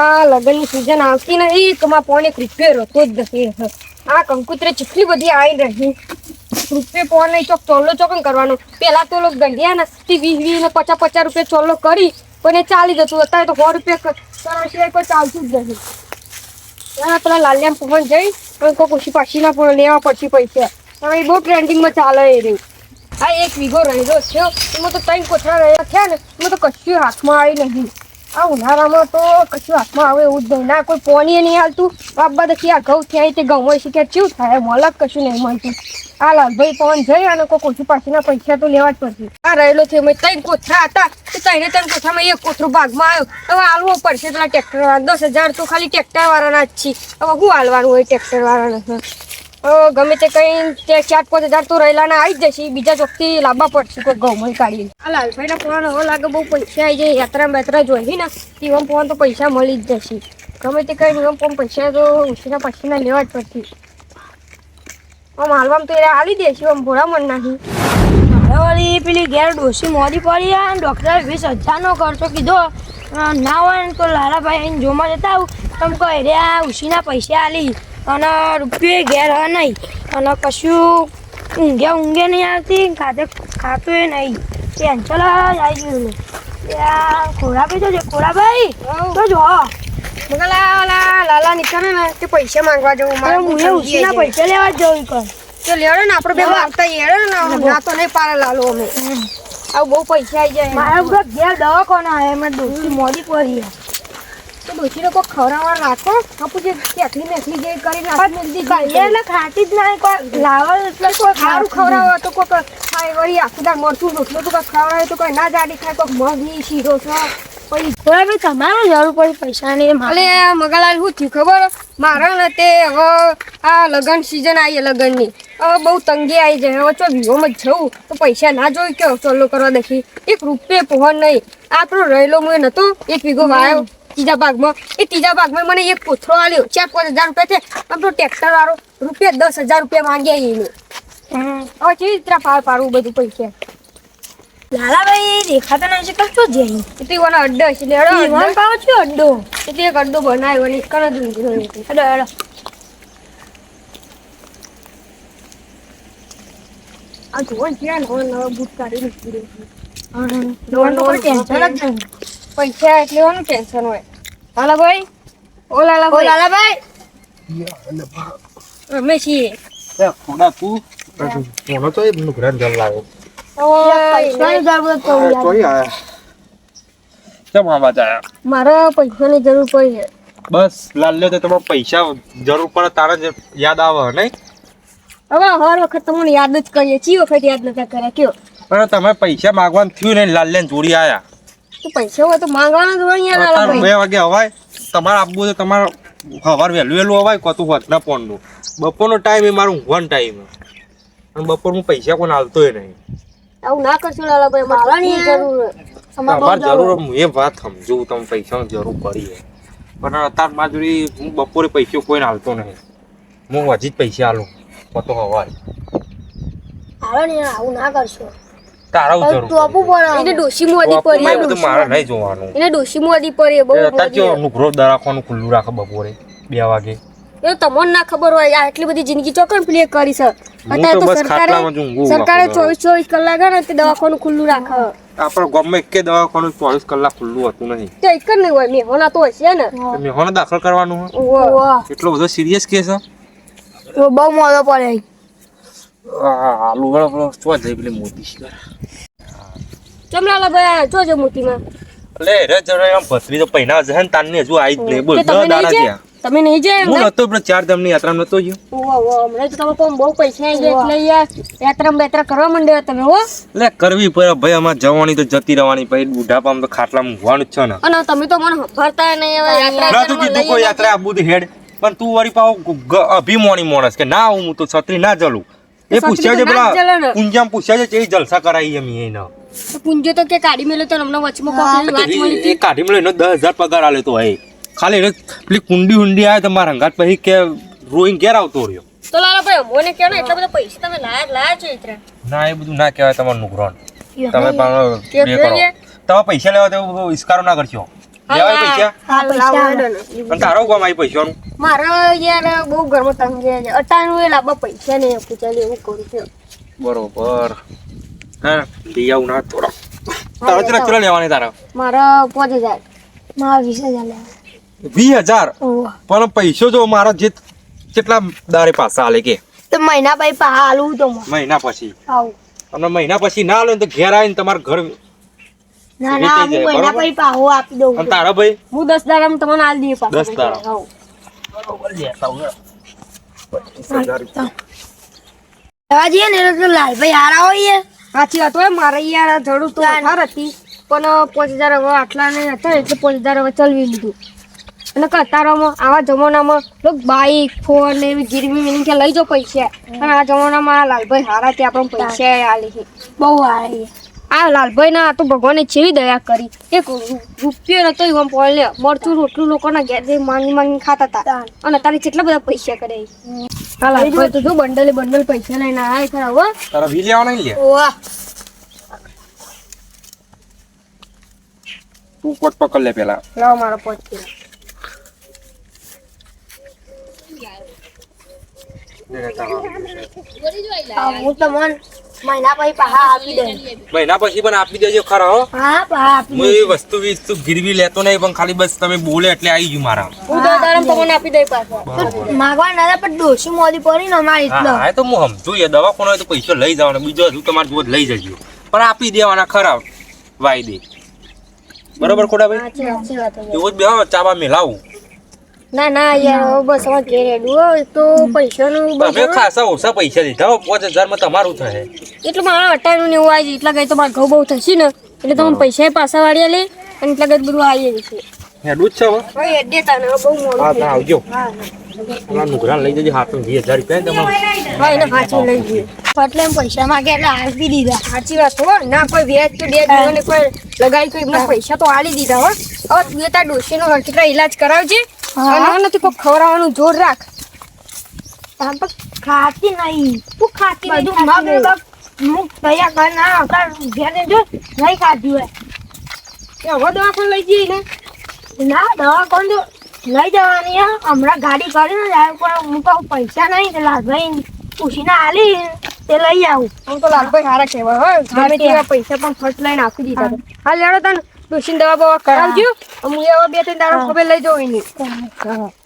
આ લગ્નની સિઝન આવતી નહીં તો માં પોને રૂપિયો રહેતો જ નથી. આ કંકુતરે ચીટલી બધી આવી રહી. રૂપિયો પોન નહીં ચોક ચોલ્લો ચોકન કરવાનો. પેલા તો લોકો ગંઢિયા ને તે વીસ વીસ ને પચાસ પચાસ રૂપિયા ચોલ્લો કરી, પણ એ ચાલી જતું. અત્યારે તો સો રૂપિયા કરવા સિવાય કોઈ ચાલતું જ નથી. ત્યાં પેલા લાલિયામ પવન જઈ, પણ કોઈ ખુશી પાછી ના પણ લેવા પડશે પૈસા. હવે એ બહુ ટ્રેન્ડિંગમાં ચાલે એ રહ્યું. આ એક વીઘો રહેલો છે. એમાં તો ત્રણ કોથળા રહ્યા થયા ને, એમાં તો કશું હાથમાં આવી નહીં. આ ઉનાળામાં તો કશું હાથમાં આવે એવું જ નહીં. ના કોઈ પોણી નહીં હાલતું. બાબા દખી આ ઘઉં થયા તે ઘઉં હોય કે કેવું થાય? મોલક કશું નહીં મળતું. આ લાલભાઈ પવન જઈ અને કોઈ કોઠી પાછળના પૈસા તો લેવા જ પડશે. આ રહેલો છે મેં ત્રણ કોથળા હતા. તો ત્રણે ત્રણ કોથળામાં એક કોથરો ભાગમાં આવ્યો. હવે હાલવો પડશે પેલા ટ્રેક્ટર વાળા દસ હજાર તો ખાલી ટ્રેક્ટર વાળાના જ છે. હવે શું હાલવાનું હોય ટ્રેક્ટર વાળાને અ, ગમે તે કઈ તે ચાર પાંચ હજાર તો રહેલાના આવી જ જશે બીજા ચોકથી લાંબા પડશે કોઈ ઘઉં કાઢીને. આ લાલભાઈના ફોન હવે લાગે બહુ પૈસા આવી જાય યાત્રા બેત્રા જોઈ ને તેવા ફોન તો પૈસા મળી જ જશે. ગમે તે કઈ નિયમ ફોન પૈસા તો ઉછીના પછીના લેવા જ પડશે. આમ હાલવામાં તો એ હાલી દેશે આમ ભોળા મન નાખી વાળી પેલી ઘેર ડોસી મોડી પડી અને ડૉક્ટરે વીસ હજારનો ખર્ચો કીધો. ના હોય ને તો લાલાભાઈ આઈને જોવા જતા આવું. તમે કહી રહ્યા ઉછીના પૈસા આલી. અને રૂપિયો ઘેર હ નહીં. અને કશું ઊંઘે ઊંઘે નહીં આવતી ખાતે ખાતું એ નહીં. કેન્સલ આવી ગયું ત્યાં ખોરાભાઈ તો છે ખોરાભાઈ? તો જો. લાલા નીકળે ને તે પૈસા માંગવા જવું હું પૈસા લેવા જવું કર તો લેડો ને આપણે બે આવતા હેડો ને ના તો નહીં પાડે લાલો અમે. આવું બહુ પૈસા આવી જાય મારા બધા ઘેર દવાખાના આવ્યા એમાં ડોસી મોડી પડી તો ડોશી લોકો ખવડાવવા રાખો આપું જે કેટલી મેથલી જે કરી કહીએ એટલે ખાતી જ ના કોઈ એટલે કોઈ સારું ખવડાવો તો કોઈ ખાય વળી આખું દાળ મરચું રોટલો તો કોઈ ખવડાવે તો કોઈ ના જાડી ખાય કોઈ મગની શીરો છે પછી ભાઈ તમારે જરૂર પડી પૈસાની આ મગાલાલ શું થયું ખબર? મારા ને તે હવે આ લગ્ન સિઝન આવી લગ્નની. હવે બહુ તંગી આવી જાય. હવે ચો વિહોમાં જવું. તો પૈસા ના જોઈ કે ચોલ્લો કરવા દેખી. એક રૂપિયે પહોંચ નહીં. આપણો રહેલો મેં નતો. એક વીઘો વાયો. ત્રીજા ભાગમાં. એ ત્રીજા ભાગમાં મને એક કોથરો આલ્યો. ચાર પાંચ હજાર રૂપિયા છે આમ તો ટ્રેક્ટર વાળો રૂપિયા દસ હજાર રૂપિયા માંગ્યા એને. હવે કેવી રીતે પાર પાડવું બધું પૈસા? લાલાભાઈ દેખાતા નહીં છે કમ શું જઈ એટલે એવાનો અડ્ડો છે. એટલે અડો ઈવન. પાવ છું અડ્ડો? એટલે એક અડ્ડો બનાવ્યો અને એક જ ઊંઘી અડો અડો આ જોવો છે નવો નવો બૂટ કાઢી નીકળી રહ્યું છે. જોવાનું તો ટેન્શન જ નહીં. પૈસા એટલે એવાનું ટેન્શન હોય. હાલા ભાઈ. ઓ લાલા ભાઈ. લાલાભાઈ અમે છીએ. થોડા તું. કોનો તો એ નુકરાન જલ લાવ્યો પૈસાની જરૂરત પડી યાર. ચોઈ આયા કેમ આવા આયા? મારે પૈસાની જરૂર પડી છે. બસ લાલ લે તો તમારે પૈસા જરૂર પડે તારે જ યાદ આવે નહીં? હવે હર વખત તમને યાદ જ કરીએ. ચી વખત યાદ નતા કર્યા કયો? પણ તમે પૈસા માગવાનું થયું ને લાલ ને જોડી આયા. તો પૈસા હોય તો માંગવાના જ હોય યાર બે વાગે હવાય. તમારે આપવું તો તમારે સવાર વહેલું વહેલું હવાય કોતું હોત ના. પોનનું બપોરનો ટાઈમ એ મારું ઊંઘવાનો ટાઈમ અને બપોર હું પૈસા કોને હાલતોય નહીં. આવું ના કરશો લાલા ભાઈ મારવાની જરૂર તમારે જરૂર. હું એ વાત સમજુ તમે પૈસાની જરૂર પડી પણ અત્યારે મારી જોડે હું બપોરે પૈસો કોઈને હાલતો નહીં. હું હજી જ પૈસા હાલું કોતો હવાય. હાલો ને આવું ના કરશો. તારા જરૂર ટોપું પડી. એને ડોશી મોદી પડી. એ બધું મારા નહીં જોવાનું. એને ડોશી મોદી બહુ એ બહુ તાજો નુકરો દવાખાનું ખુલ્લું રાખે બપોરે બે વાગે? એ તમને ના ખબર હોય આ એટલી બધી જિંદગી ચોકન પ્લે કરી છે. અત્યારે તો સરકારે સરકારે આખો દાડો. ચોવીસ ચોવીસ કલાક હે ને તે દવાખાનું ખુલ્લું રાખે. આપણે ગમે કે દવાખાનું ચોવીસ કલાક ખુલ્લું હતું નહીં. તો એક જ નહીં હોય મેહોના તો હશે ને. મેહોના દાખલ કરવાનું હોય? ઓહો. એટલો બધો સિરિયસ કેસ છે તો બહુ મોડો પડે. આ પેલો ચો જઈ પેલી મોટી છે ચમલાલા ભાઈ જોજો મોતીમાં. એટલે રે જરા આમ ભત્રી તો પૈના જશે ને તાનની હજુ આવી જ નહીં. બોલ કે દાડા ગયા. તમે નહીં જાય હું નતો પેલો ચાર ધામની યાત્રા નતો ગયો. ઓહો ઓહો હમણાં તો તમે કોમ બહુ પૈસા આવી ગયા એટલે યાર યાત્રા બેત્રા કરવા માંડ્યા તમે હો? લે કરવી પડે ભાઈ અમાર જવાની તો જતી રહેવાની પછી બુઢાપામાં તો ખાટલામાં ઊંઘવાનું જ છે ને. અને તમે તો મને સંભાળતા નહીં હવે યાત્રા ના તું કીધું કોઈ યાત્રા આબુ તો હેડ. પણ તું વળી પાવ અભિમાની માણસ કે ના હું તો છત્રી ના જલું. એ પૂછ્યા છે પેલા પૂંજામ પૂછ્યા છે એ જલસા કરાવી એમ એને. પુંજો તો કે કાઢી મેલ્યો તો અમને વચમાં કોકની વાત મળી એ કાઢી મળે એનો દસ હજાર પગાર આલે તો હે ખાલી એને પેલી કુંડી હુંડી આવે તમારા મારા હંગાત પછી કે રોઈંગ ઘેર આવતો રહ્યો. તો લાલા ભાઈ મને કે ને એટલા બધા પૈસા તમે લાયા લાયા છો યાત્રા ના એ બધું ના કહેવાય તમારું નુકરાન તમે પણ કે કરો. કહીએ? તમે પૈસા લેવા તો ઇસ્કારો ના કરશો. લેવાય પૈસા? હા પૈસા અને તારો કોમ આવી પૈસાનું? મારે યાર બહુ ઘરમાં તંગી છે. અટાણું એ લાંબા પૈસા નહીં આપું ચાલ એવું કરું છું. બરોબર. હા લઈ આવું ના થોડા. તારા ચલા ચલા લેવાની તારા? મારા પાંચ હજાર. મારા વીસ હજાર લેવા વીસ હજાર? પણ પૈસો જો મારા જે કેટલા દારે પાછા આલે કે? તો મહિના પછી પા તો મહિના પછી. આવું. અને મહિના પછી ના લે તો ઘેર આવીને તમારા ઘર ના ના હું મહિના પછી પાહો આપી દઉં અને તારા ભાઈ? હું દસ દાડામાં તમને આલ દઈએ પાછા. દસ દાડા. હાઉ. લેવા જઈએ ને એટલે લાલભાઈ હારા હોય સાચી વાત હોય મારે યાર જરૂર તો વધારે હતી પણ પાંચ હજાર હવે આટલા ને હતા એટલે પાંચ હજાર હવે ચલવી લીધું. અને કતારોમાં આવા જમાનામાં લોક બાઈક ફોન ને એવી ગીરવી મીની કે લઈ જાઓ પૈસા. અને આ જમાનામાં લાલભાઈ હારા ત્યાં પણ પૈસા આલે બહુ હારા. આ લાલભાઈ ના તો ભગવાને જેવી દયા કરી. એક રૂપિયો નતો એમ પોલ ને મરચું રોટલું લોકોના ઘેર જઈ માંગી માંગી ખાતા હતા. અને તારે કેટલા બધા પૈસા કરે હા લાલભાઈ તો જો બંડલે બંડલ પૈસા લઈને આયા ખરા હો તારા વી લેવા નહીં લે? ઓવા. તું કોટ પકડ લે પેલા. લાવ મારો પોચ કિલો હું તો તમને મહિના પછી પાહા આપી દે. મહિના પછી પણ આપી દેજો ખરા. હો હા પાહા આપી હું એ વસ્તુ વિસ્તુ ગીરવી લેતો નહીં પણ ખાલી બસ તમે બોલે એટલે આવી ગયું મારા. હું દસ દાડામાં તમને આપી દઈ પાછો. માગવા ના પણ ડોસી મોદી પડી ન મારી એટલો. હા તો હું સમજુ એ દવાખાનો હોય તો પૈસો લઈ જવાનો બીજો હજુ તમારે જોત લઈ જજો. પણ આપી દેવાના ખરા વાયદે. બરોબર ખોટા ભાઈ. એવું જ બે ચાબા મેલાવું. ના ના યાર બસ હવે ઘેરે ડુઓ તો પૈસાનું બસ તમે ખાસા ઓછા પૈસા દીધા હો પાંચ હજારમાં તમારું થાય એટલું મારા અટાણું ને એવું આવી એટલા ગઈ તો મારા ઘઉં બહુ થશે ને એટલે તમે પૈસા પાછા વાળ્યા લે અને એટલા ગઈ બધું આવી જશે હેડું જ છે હવે. હવે તાને બહુ મોડું હા થઈ ના ગયું. આવજો. હા. હા. પેલા લઈ જજો હાથ વીસ હજાર રૂપિયા તમારે. હા એને સાચું લઈ ગયું એટલે એમ પૈસા માંગે એટલે આપી દીધા. સાચી વાત હો ના કોઈ વ્યાજ કે બે કોઈ લગાઈ કોઈ પૈસા તો આલી દીધા હો. હવે તું તાર ડોશીનો હરખેટલા ઈલાજ કરાવજે હા. નથી કોઈ ખવડાવવાનું જોર રાખ. તો ખાતી નહીં. તું ખાતી બધું મગ. મુક તૈયાર કર ના આવતા ઘેર જો નહીં ખાધી હોય. એ હવે દવાખાને લઈ જઈએ ને ના દવા કોણ જો લઈ જવાની હે. હમણાં ગાડી કરી ને જાય પણ હું પૈસા નહીં એટલે લાગભાઈ પૂછીને આલી તે લઈ આવું. હું તો લાલભાઈ સારા કહેવાય હો. પૈસા પણ ફર્સ્ટ લઈને આપી દીધા હા લેડો તને. ડોશીને દવા બવા કરાવજો. હું. એવા બે ત્રણ દાડો ખબર લઈ જવું એની.